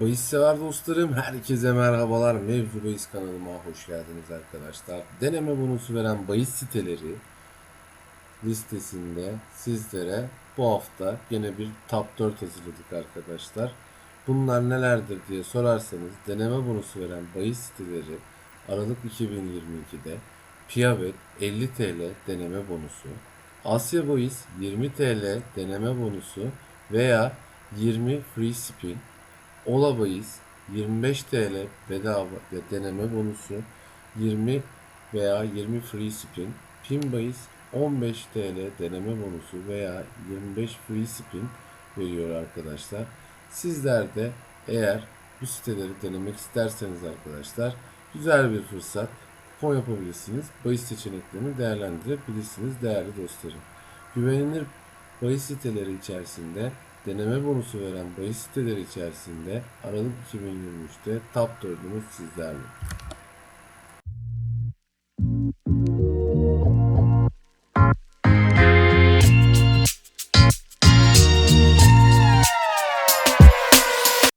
Bahis sever dostlarım, herkese merhabalar. Mevzu Bahis kanalıma hoş geldiniz arkadaşlar. Deneme bonusu veren bahis siteleri listesinde sizlere bu hafta yine bir top 4 hazırladık arkadaşlar. Bunlar nelerdir diye sorarsanız deneme bonusu veren bahis siteleri Aralık 2022'de Piyabet 50 TL deneme bonusu, Asya Bahis 20 TL deneme bonusu veya 20 free spin Ola Bahis 25 TL bedava ve deneme bonusu 20 veya 20 free spin Pin Bahis 15 TL deneme bonusu veya 25 free spin veriyor arkadaşlar. Sizler de eğer bu siteleri denemek isterseniz arkadaşlar güzel bir fırsat kupon yapabilirsiniz. Bahis seçeneklerini değerlendirebilirsiniz değerli dostlarım. Güvenilir bahis siteleri içerisinde deneme bonusu veren bahis siteleri içerisinde Aralık 2023'te top 4'ümüz sizlerle.